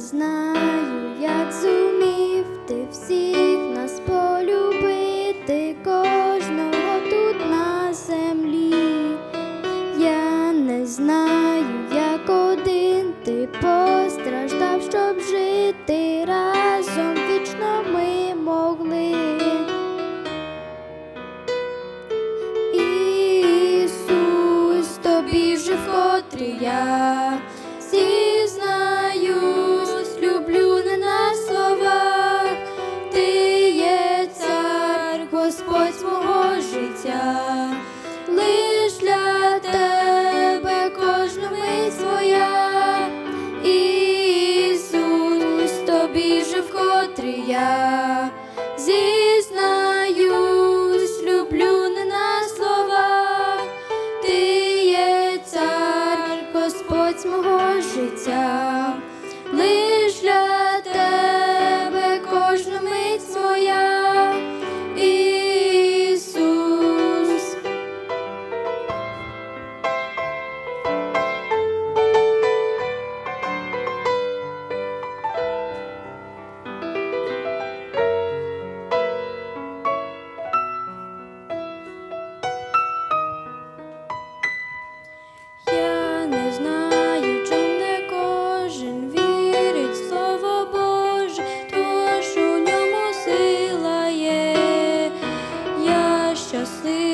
знаю, як зумів ти всіх нас полюбити, кожного тут на землі. Я не знаю, як один ти постраждав, щоб жити разом вічно ми могли. Ісус, тобі же вкотре я Господь мого життя, лиш для тебе кожна мить своя, Ісус, тобі же вкотре я зізнаюсь, люблю не на слова, ти є цар, Господь мого життя. sleep.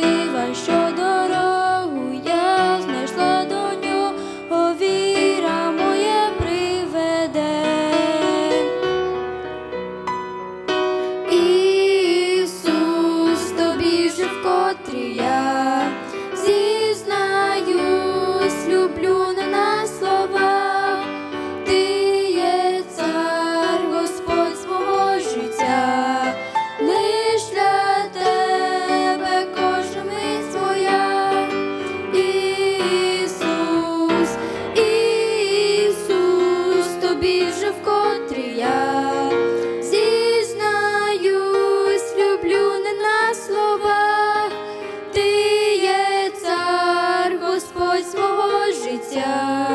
Yeah.